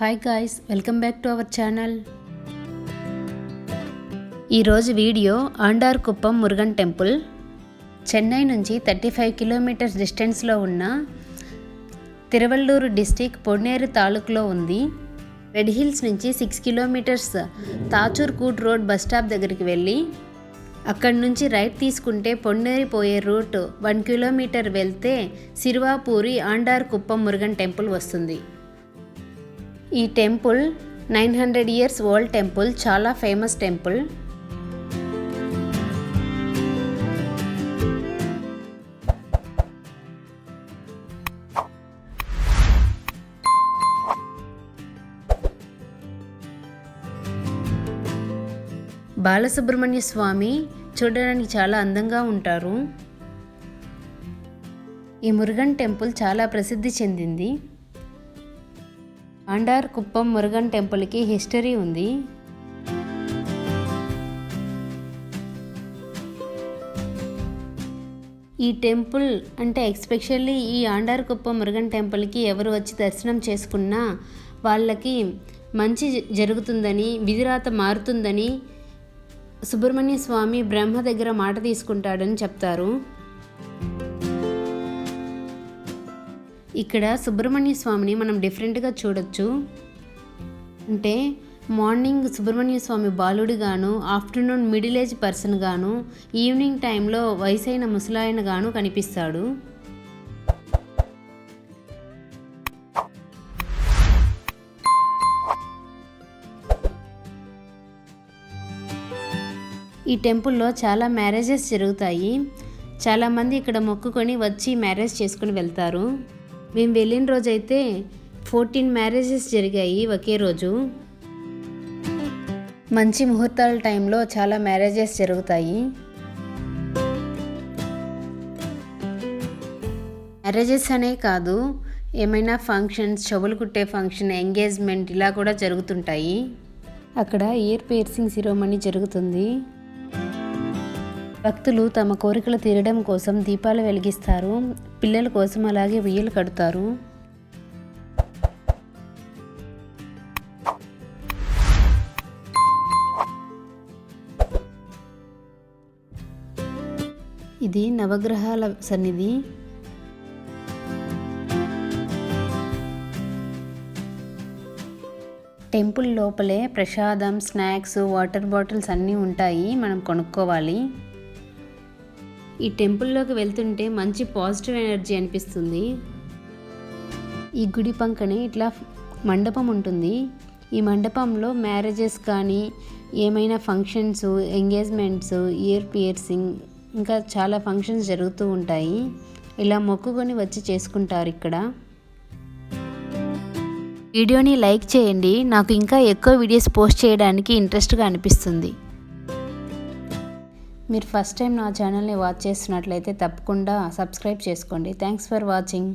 Hi guys welcome back to our channel ఈరోజు video Andar Kuppam Murugan temple. Chennai నుంచి thirty five kilometres డిస్టెన్స్లో ఉన్న తిరువల్లూరు డిస్టిక్ పొన్నేరు తాలూకులో ఉంది. రెడ్ హిల్స్ నుంచి సిక్స్ కిలోమీటర్స్ తాచూర్ కూట్ రోడ్ బస్ స్టాప్ దగ్గరికి వెళ్ళి అక్కడి నుంచి రైట్ తీసుకుంటే పొన్నేరి పోయే రూట్ వన్ కిలోమీటర్ వెళ్తే సిరువాపూరి ఆండార్ కుప్పం మురుగన్ టెంపుల్ వస్తుంది. ఈ temple nine hundred years old temple చాలా ఫేమస్ టెంపుల్. బాలసుబ్రహ్మణ్య స్వామి చూడడానికి చాలా అందంగా ఉంటారు. ఈ మురుగన్ టెంపుల్ చాలా ప్రసిద్ధి చెందింది. అండార్ కుప్పం మురుగన్ టెంపుల్కి హిస్టరీ ఉంది. ఈ టెంపుల్ అంటే ఎక్స్పెషల్లీ ఈ ఆండార్ కుప్పం మురుగన్ టెంపుల్కి ఎవరు వచ్చి దర్శనం చేసుకున్నా వాళ్ళకి మంచి జరుగుతుందని విధిరాత మారుతుందని సుబ్రహ్మణ్య స్వామి బ్రహ్మ దగ్గర మాట తీసుకుంటాడని చెప్తారు. ఇక్కడ సుబ్రహ్మణ్య స్వామిని మనం డిఫరెంట్గా చూడొచ్చు. అంటే మార్నింగ్ సుబ్రహ్మణ్య స్వామి బాలుడిగాను ఆఫ్టర్నూన్ మిడిల్ ఏజ్ పర్సన్ గాను ఈవినింగ్ టైంలో వయసైన ముసలాయన గాను కనిపిస్తాడు. ఈ టెంపుల్లో చాలా మ్యారేజెస్ జరుగుతాయి. చాలామంది ఇక్కడ మొక్కుకొని వచ్చి మ్యారేజ్ చేసుకుని వెళ్తారు. మేము వెళ్ళిన రోజైతే ఫోర్టీన్ మ్యారేజెస్ జరిగాయి ఒకే రోజు. మంచి ముహూర్తాల టైంలో చాలా మ్యారేజెస్ జరుగుతాయి. మ్యారేజెస్ అనే కాదు ఏమైనా ఫంక్షన్స్ చెవులు కుట్టే ఫంక్షన్ ఎంగేజ్మెంట్ ఇలా కూడా జరుగుతుంటాయి. అక్కడ ఇయర్ పేర్సింగ్ సిరోమణి జరుగుతుంది. భక్తులు తమ కోరికలు తీరడం కోసం దీపాలు వెలిగిస్తారు. పిల్లల కోసం అలాగే ఉయ్యలు కడతారు. ఇది నవగ్రహాల సన్నిధి. టెంపుల్ లోపలే ప్రసాదం స్నాక్స్ వాటర్ బాటిల్స్ అన్నీ ఉంటాయి. మనం కొనుక్కోవాలి. ఈ టెంపుల్లోకి వెళ్తుంటే మంచి పాజిటివ్ ఎనర్జీ అనిపిస్తుంది. ఈ గుడి పంకనే ఇట్లా మండపం ఉంటుంది. ఈ మండపంలో మ్యారేజెస్ కానీ ఏమైనా ఫంక్షన్స్ ఎంగేజ్మెంట్స్ ఇయర్ పియర్సింగ్ ఇంకా చాలా ఫంక్షన్స్ జరుగుతూ ఉంటాయి. ఇలా మొక్కుకొని వచ్చి చేసుకుంటారు ఇక్కడ. వీడియోని లైక్ చేయండి. నాకు ఇంకా ఎక్కువ వీడియోస్ పోస్ట్ చేయడానికి ఇంట్రెస్ట్గా అనిపిస్తుంది. మీరు ఫస్ట్ టైం నా ఛానల్ని వాచ్ చేస్తున్నట్లయితే తప్పకుండా సబ్స్క్రైబ్ చేసుకోండి. Thanks for watching